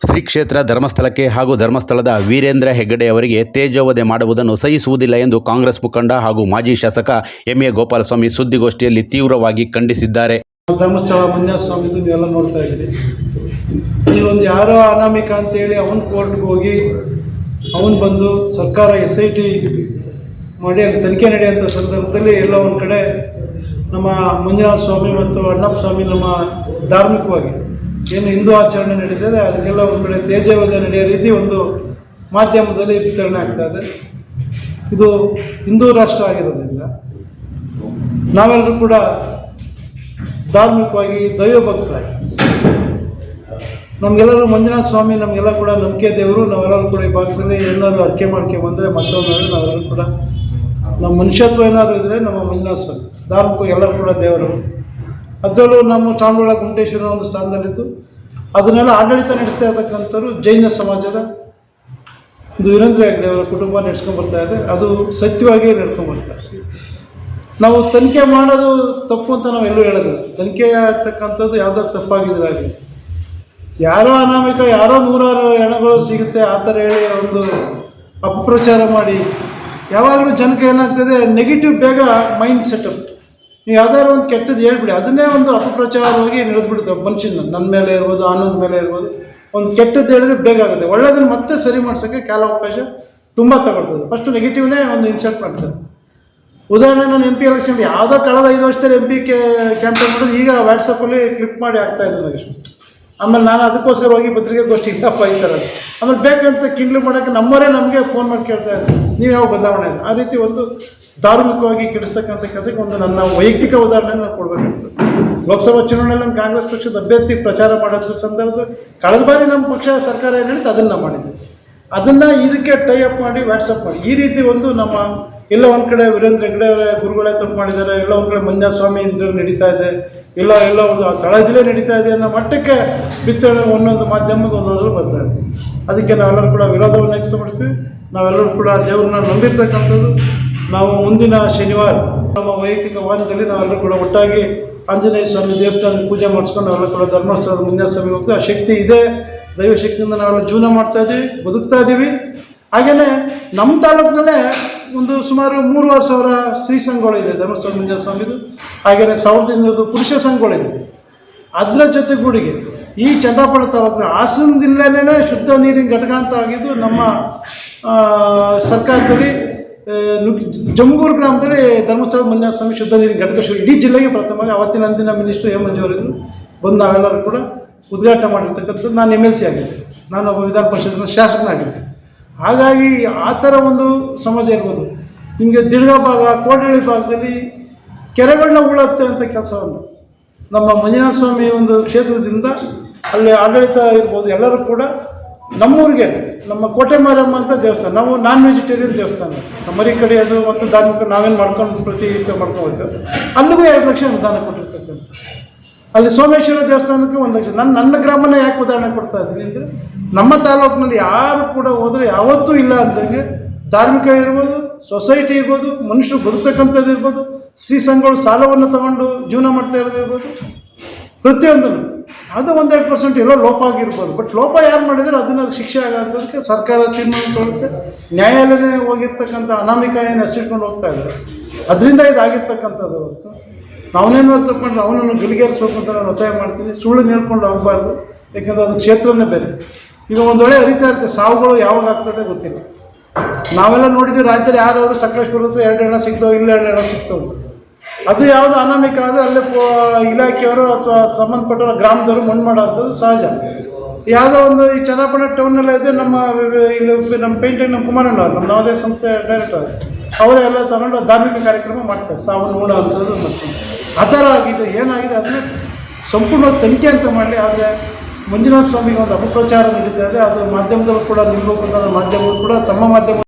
ಶ್ರೀ ಕ್ಷೇತ್ರ ಧರ್ಮಸ್ಥಳಕ್ಕೆ ಹಾಗೂ ಧರ್ಮಸ್ಥಳದ ವೀರೇಂದ್ರ ಹೆಗ್ಗಡೆ ಅವರಿಗೆ ತೇಜೋವಧೆ ಮಾಡುವುದನ್ನು ಸಹಿಸುವುದಿಲ್ಲ ಎಂದು ಕಾಂಗ್ರೆಸ್ ಮುಖಂಡ ಹಾಗೂ ಮಾಜಿ ಶಾಸಕ ಎಂ ಎ ಗೋಪಾಲಸ್ವಾಮಿ ಸುದ್ದಿಗೋಷ್ಠಿಯಲ್ಲಿ ತೀವ್ರವಾಗಿ ಖಂಡಿಸಿದ್ದಾರೆ. ಧರ್ಮಸ್ಥಳ ಎಲ್ಲ ನೋಡ್ತಾ ಇದ್ದೀವಿ ಒಂದು ಯಾರೋ ಅನಾಮಿಕ ಅಂತೇಳಿ ಅವನ ಕೋರ್ಟ್ಗೆ ಹೋಗಿ ಅವನು ಬಂದು ಸರ್ಕಾರ ಎಸ್ ಐ ಟಿ ಮಾಡಿ ಅಲ್ಲಿ ತನಿಖೆ ನಡೆಯುವಂಥ ಸಂದರ್ಭದಲ್ಲಿ ಎಲ್ಲೋ ಒಂದು ಕಡೆ ನಮ್ಮ ಮಂಜುನಾಥ ಸ್ವಾಮಿ ಮತ್ತು ಅಣ್ಣಪ್ಪ ಸ್ವಾಮಿ ನಮ್ಮ ಧಾರ್ಮಿಕವಾಗಿ ಏನು ಹಿಂದೂ ಆಚರಣೆ ನಡೀತದೆ, ಅದಕ್ಕೆಲ್ಲ ಒಂದು ಕಡೆ ತೇಜವಾದ ನಡೆಯೋ ರೀತಿ ಒಂದು ಮಾಧ್ಯಮದಲ್ಲಿ ವಿತರಣೆ ಆಗ್ತಾ ಇದೆ. ಇದು ಹಿಂದೂ ರಾಷ್ಟ್ರ ಆಗಿರೋದ್ರಿಂದ. ನಾವೆಲ್ಲರೂ ಕೂಡ ಧಾರ್ಮಿಕವಾಗಿ ದೈವ ಭಕ್ತರಾಗಿ ನಮಗೆಲ್ಲರೂ ಮಂಜುನಾಥ ಸ್ವಾಮಿ, ನಮಗೆಲ್ಲ ಕೂಡ ನಂಬಿಕೆ ದೇವರು, ನಾವೆಲ್ಲರೂ ಕೂಡ ಈ ಭಾಗದಲ್ಲಿ ಏನಾದರೂ ಅರ್ಕೆ ಮಾಡ್ಕೆ ಬಂದರೆ ಮತ್ತೊಂದು ನಾವೆಲ್ಲರೂ ಕೂಡ ನಮ್ಮ ಮನುಷ್ಯತ್ವ ಏನಾದರೂ ಇದ್ದರೆ ನಮ್ಮ ಮಂಜುನಾಥ ಸ್ವಾಮಿ ಧಾರ್ಮಿಕ ಎಲ್ಲರೂ ಕೂಡ ದೇವರು. ಅದರಲ್ಲೂ ನಮ್ಮ ಚಾಮರಾಳ ಗುಂಟೇಶ್ವರ ಒಂದು ಸ್ಥಾನದಲ್ಲಿದ್ದು. ಅದನ್ನೆಲ್ಲ ಆಡಳಿತ ನಡೆಸ್ತಾ ಇರತಕ್ಕಂಥವ್ರು ಜೈನ ಸಮಾಜದ ಒಂದು ವೀರೇಂದ್ರ ಹೆಗ್ಡೆ ಅವರ ಕುಟುಂಬ ನಡೆಸ್ಕೊಂಡ್ ಬರ್ತಾ ಇದೆ. ಅದು ಸತ್ಯವಾಗಿ ನಡ್ಕೊಂಡು ಬರ್ತಾ ನಾವು ತನಿಖೆ ಮಾಡೋದು ತಪ್ಪು ಅಂತ ನಾವು ಎಲ್ಲೂ ಹೇಳೋದಿಲ್ಲ. ತನಿಖೆ ಆಗ್ತಕ್ಕಂಥದ್ದು ಯಾವ್ದಾದ್ರು ತಪ್ಪಾಗಿದೆ ಆಗಲಿ ಯಾರೋ ಅನಾಮಿಕ, ಯಾರೋ ನೂರಾರು ಹೆಣಗಳು ಸಿಗುತ್ತೆ, ಆ ಥರ ಹೇಳಿ ಒಂದು ಅಪಪ್ರಚಾರ ಮಾಡಿ. ಯಾವಾಗಲೂ ಜನಕ್ಕೆ ಏನಾಗ್ತದೆ ನೆಗೆಟಿವ್ ಬೇಗ ಮೈಂಡ್ ಸೆಟಪ್ ನೀವು ಯಾವ್ದಾದ್ರು ಒಂದು ಕೆಟ್ಟದ್ದು ಹೇಳ್ಬಿಡಿ. ಅದನ್ನೇ ಒಂದು ಅಪಪ್ರಚಾರವಾಗಿ ನಡೆದ್ಬಿಡುತ್ತೆ ಮನುಷ್ಯನ. ನನ್ನ ಮೇಲೆ ಇರ್ಬೋದು ಆನಂದ ಮೇಲೆ ಇರ್ಬೋದು. ಒಂದು ಕೆಟ್ಟದ್ದು ಹೇಳಿದ್ರೆ ಬೇಗ ಆಗುತ್ತೆ. ಒಳ್ಳೇದನ್ನು ಮತ್ತೆ ಸರಿ ಮಾಡ್ಸೋಕ್ಕೆ ಕಾಲಾವಕಾಶ ತುಂಬ ತಗೊಳ್ಬೋದು ಫಸ್ಟ್ ನೆಗೆಟಿವ್ನೇ ಒಂದು ಇನ್ಸಲ್ಟ್ ಮಾಡ್ತಾರೆ ಉದಾಹರಣೆ ನಾನು ಎಂ ಪಿ ಎಲೆಕ್ಷನ್ ಯಾವುದೋ ಕಳೆದ ಐದು ವರ್ಷದಲ್ಲಿ ಎಂ ಪಿ ಕ್ಯಾಂಪೇನ್ ಮಾಡೋದು ಈಗ ವಾಟ್ಸಪ್ಪಲ್ಲಿ ಕ್ಲಿಕ್ ಮಾಡಿ ಆಗ್ತಾ ಇದ್ದಾರೆ ಆಮೇಲೆ ನಾನು ಅದಕ್ಕೋಸ್ಕರ ಹೋಗಿ ಪತ್ರಿಕಾಗೋಷ್ಠಿ ಇಲ್ಲಪ್ಪ ಈ ಥರ. ಆಮೇಲೆ ಬೇಕಂತ ಕಿಂಡ್ಲು ಮಾಡೋಕ್ಕೆ ನಮ್ಮವರೇ ನಮಗೆ ಫೋನ್ ಮಾಡಿ ಕೇಳ್ತಾ ಇದ್ದಾರೆ. ನೀವು ಯಾವ ಬದಲಾವಣೆ ಆ ರೀತಿ ಒಂದು ಧಾರ್ಮಿಕವಾಗಿ ಕೆಡಿಸ್ತಕ್ಕಂಥ ಕೆಲಸಕ್ಕೆ ಒಂದು ನನ್ನ ವೈಯಕ್ತಿಕ ಉದಾಹರಣೆ ನಾನು ಕೊಡಬೇಕಾಗ್ತದೆ. ಲೋಕಸಭಾ ಚುನಾವಣೆಯಲ್ಲಿ ನಮ್ಮ ಕಾಂಗ್ರೆಸ್ ಪಕ್ಷದ ಅಭ್ಯರ್ಥಿ ಪ್ರಚಾರ ಮಾಡೋದ್ರ ಸಂದರ್ಭದಲ್ಲಿ ಕಳೆದ ಬಾರಿ ನಮ್ಮ ಪಕ್ಷ ಸರ್ಕಾರ ಏನು ಹೇಳಿತ್ತು? ಅದನ್ನು ಮಾಡಿದ್ವಿ ಅದನ್ನು ಇದಕ್ಕೆ ಟೈ ಅಪ್ ಮಾಡಿ ವಾಟ್ಸಪ್ ಮಾಡಿ. ಈ ರೀತಿ ಒಂದು ನಮ್ಮ ಎಲ್ಲ ಒಂದು ಕಡೆ ವೀರೇಂದ್ರ ಹೆಗ್ಡೆ ಗುರುಗಳೇ ತಪ್ಪು ಮಾಡಿದ್ದಾರೆ. ಎಲ್ಲ ಒಂದು ಕಡೆ ಮಂಜಾ ಸ್ವಾಮಿ ಇಂದ್ರ ನಡೀತಾ ಇದೆ. ಇಲ್ಲ, ಎಲ್ಲ ಒಂದು ತಳದಲ್ಲೇ ನಡೀತಾ ಇದೆ ಅನ್ನೋ ಮಟ್ಟಕ್ಕೆ ಬಿತ್ತನೆ ಒಂದೊಂದು ಮಾಧ್ಯಮಕ್ಕೆ ಒಂದೊಂದು ಬರ್ತಾ ಇದೆ. ಅದಕ್ಕೆ ನಾವೆಲ್ಲರೂ ಕೂಡ ವಿರೋಧವನ್ನು ವ್ಯಕ್ತಪಡಿಸ್ತೀವಿ. ನಾವೆಲ್ಲರೂ ಕೂಡ ದೇವರನ್ನ ನಂಬಿರ್ತಕ್ಕಂಥದ್ದು. ನಾವು ಮುಂದಿನ ಶನಿವಾರ ನಮ್ಮ ವೈಯಕ್ತಿಕ ವಾದದಲ್ಲಿ ನಾವೆಲ್ಲರೂ ಕೂಡ ಒಟ್ಟಾಗಿ ಆಂಜನೇಯ ಸ್ವಾಮಿ ದೇವಸ್ಥಾನದ ಪೂಜೆ ಮಾಡಿಸ್ಕೊಂಡು ನಾವೆಲ್ಲ ಕೂಡ ಧರ್ಮಸ್ಥಳದ ಮುಂದಿನ ಸ್ವಾಮಿ ಹೋಗ್ತೀವಿ ಆ ಶಕ್ತಿ ಇದೆ. ದೈವಶಕ್ತಿಯಿಂದ ನಾವೆಲ್ಲ ಜೀವನ ಮಾಡ್ತಾ ಇದ್ದೀವಿ ಬದುಕ್ತಾ ಇದ್ದೀವಿ ಹಾಗೆಯೇ ನಮ್ಮ ತಾಲೂಕಿನಲ್ಲೇ ಒಂದು ಸುಮಾರು ಮೂರುವರೆ ಸಾವಿರ ಸ್ತ್ರೀ ಸಂಘಗಳಿದೆ ಧರ್ಮಸ್ಥಳ ಮುಂಜಾನೆ ಸ್ವಾಮಿದು ಹಾಗೆಯೇ ಸಾವಿರದ ಇನ್ನೂರು ಪುರುಷ ಸಂಘಗಳಿದೆ. ಅದರ ಜೊತೆಗೂಡಿಗೆ ಈ ಚಂದ್ರಪುರ ತಾಲೂಕಿನ ಹಾಸನ ಜಿಲ್ಲೆನೇ ಶುದ್ಧ ನೀರಿನ ಘಟಕ ಅಂತ ಆಗಿದ್ದು ನಮ್ಮ ಸರ್ಕಾರದಲ್ಲಿ ಜಂಬೂರು ಗ್ರಾಮದಲ್ಲಿ ಧರ್ಮಸ್ಥಳ ಮಂಜುನಾಥ ಸ್ವಾಮಿ ಶುದ್ಧ ನೀರಿನ ಘಟಕ ಶುರು ಇಡೀ ಜಿಲ್ಲೆಗೆ ಪ್ರಥಮವಾಗಿ ಅವತ್ತಿನ ಅಂದಿನ ಮಿನಿಸ್ಟರ್ ಎಂ ಮಂಜು ಅವರಿದ್ರು ಬಂದು ನಾವೆಲ್ಲರೂ ಕೂಡ ಉದ್ಘಾಟನೆ ಮಾಡಿರ್ತಕ್ಕಂಥದ್ದು. ನಾನು ಎಂ ಎಲ್ ಸಿ ಆಗಿದ್ದೆ. ನಾನು ಒಬ್ಬ ವಿಧಾನ ಪರಿಷತ್ನ ಶಾಸಕನಾಗಿದ್ದೆ. ಹಾಗಾಗಿ ಆ ಥರ ಒಂದು ಸಮಾಜ ಇರ್ಬೋದು. ನಿಮಗೆ ದಿಳ್ಗ ಭಾಗ, ಕೋಟಳ್ಳಿ ಭಾಗದಲ್ಲಿ ಕೆರೆಗಳನ್ನ ಕೆಲಸ ಒಂದು. ನಮ್ಮ ಮಂಜುನಾಥ ಸ್ವಾಮಿ ಒಂದು ಕ್ಷೇತ್ರದಿಂದ ಅಲ್ಲಿ ಆಡಳಿತ ಇರ್ಬೋದು, ಎಲ್ಲರೂ ಕೂಡ ನಮ್ಮೂರಿಗೆ, ನಮ್ಮ ಕೋಟೆ ಮಾರಮ್ಮ ಅಂತ ದೇವಸ್ಥಾನ, ನಾವು ನಾನ್ ವೆಜಿಟೇರಿಯನ್ ದೇವಸ್ಥಾನ. ನಮ್ಮ ಕಡೆ ಅದು ಮತ್ತು ಧಾರ್ಮಿಕ ನಾವೇನು ಮಾಡ್ಕೊಂಡು ಪ್ರತಿ ಮಾಡ್ಕೊಂಡು ಅಲ್ಲಿಗೂ ಎರಡು ಲಕ್ಷ ಅನುದಾನ ಕೊಟ್ಟಿರ್ತಕ್ಕಂಥ ಅಲ್ಲಿ ಸೋಮೇಶ್ವರ ದೇವಸ್ಥಾನಕ್ಕೆ ಒಂದು ಲಕ್ಷ. ನನ್ನ ನನ್ನ ಗ್ರಾಮನ ಯಾಕೆ ಉದಾಹರಣೆ ಕೊಡ್ತಾ ಇದ್ದೀನಿ ಅಂದರೆ, ನಮ್ಮ ತಾಲೂಕಿನಲ್ಲಿ ಯಾರು ಕೂಡ ಹೋದರೆ ಯಾವತ್ತೂ ಇಲ್ಲ ಅಂದಂಗೆ ಧಾರ್ಮಿಕ ಇರ್ಬೋದು ಸೊಸೈಟಿ ಇರ್ಬೋದು, ಮನುಷ್ಯರು ಬದುಕ್ತಕ್ಕಂಥದ್ದು ಇರ್ಬೋದು, ಶ್ರೀ ಸಂಘಗಳು ಸಾಲವನ್ನು ತಗೊಂಡು ಜೀವನ ಮಾಡ್ತಾ ಇರೋದು ಇರ್ಬೋದು. ಪ್ರತಿಯೊಂದನ್ನು. ಅದು ಒಂದೆರಡು ಪರ್ಸೆಂಟ್ ಎಲ್ಲೋ ಲೋಪ ಆಗಿರ್ಬೋದು. ಬಟ್ ಲೋಪ ಯಾರು ಮಾಡಿದರೆ ಅದನ್ನು ಅದು ಶಿಕ್ಷೆ ಆಗೋದಕ್ಕೆ ಸರ್ಕಾರ ತೀರ್ಮಾನ ತಗೊಳುತ್ತೆ ನ್ಯಾಯಾಲಯನೇ ಹೋಗಿರ್ತಕ್ಕಂಥ ಅನಾಮಿಕ ಏನು ಹೋಗ್ತಾ ಇದ್ದಾರೆ. ಅದರಿಂದ ಇದಾಗಿರ್ತಕ್ಕಂಥದ್ದು ನಾವನೇನಾದ್ರು ತಗೊಂಡ್ರೆ ಅವನನ್ನು ಗಲಿಗೇರಿಸ್ಬೇಕು ಅಂತ ನಾನು ಒತ್ತಾಯ ಮಾಡ್ತೀನಿ. ಸುಳ್ಳು ಹೇಳ್ಕೊಂಡು ಹೋಗಬಾರ್ದು. ಯಾಕಂದ್ರೆ ಅದು ಕ್ಷೇತ್ರನೇ ಬೇರೆ. ಈಗ ಒಂದು ವೇಳೆ ಹರಿತಾ ಇರುತ್ತೆ ಸಾವುಗಳು ಯಾವಾಗ ಆಗ್ತದೆ ಗೊತ್ತಿಲ್ಲ. ನಾವೆಲ್ಲ ನೋಡಿದ್ವಿ ರಾಜ್ಯದಲ್ಲಿ ಯಾರಾದ್ರು ಹತ್ರ ಎರಡು ಹೆಣ ಸಿಗ್ತಾವೆ, ಇಲ್ಲ ಎರಡು ಹೆಣ ಸಿಗ್ತಾವೆ ಅದು ಯಾವುದು ಅನಾಮಿಕ ಆದರೆ ಅಲ್ಲೇ ಇಲಾಖೆಯವರು ಅಥವಾ ಸಂಬಂಧಪಟ್ಟವರ ಗ್ರಾಮದವರು ಮಣ್ಣು ಮಾಡೋದು ಸಹಜ. ಯಾವುದೋ ಒಂದು ಈ ಚನ್ನಪಣ ಟೌನಲ್ಲಿ ಇದ್ದರೆ ನಮ್ಮ ಇಲ್ಲಿ ನಮ್ಮ ಪೇಂಟಿಂಗ್ ನಮ್ಮ ಕುಮಾರಣ್ಣ ಅವರು, ನಮ್ಮ ನವೋದಯ ಸಂಸ್ಥೆ ಡೈರೆಕ್ಟರ್ ಅವರೇ. ಎಲ್ಲ ತಗೊಂಡು ಧಾರ್ಮಿಕ ಕಾರ್ಯಕ್ರಮ ಮಾಡ್ತಾರೆ. ಸಾವನ್ನು ಅಂಥದ್ದು ಮತ್ತು. ಥರ ಆಗಿದೆ ಏನಾಗಿದೆ ಅದನ್ನ ಸಂಪೂರ್ಣ ತನಿಖೆ ಅಂತ ಮಾಡಲಿ, ಆದರೆ ಮಂಜುನಾಥ ಸ್ವಾಮಿಗೆ ಒಂದು ಅಪಪ್ರಚಾರ ನಡೀತಾ ಇದೆ ಅದು ಮಾಧ್ಯಮದವರು ಕೂಡ ನಿಲ್ಲಬೇಕಂತ ಅಂತ ಮಾಧ್ಯಮಗಳು ಕೂಡ ತಮ್ಮ ಮಾಧ್ಯಮ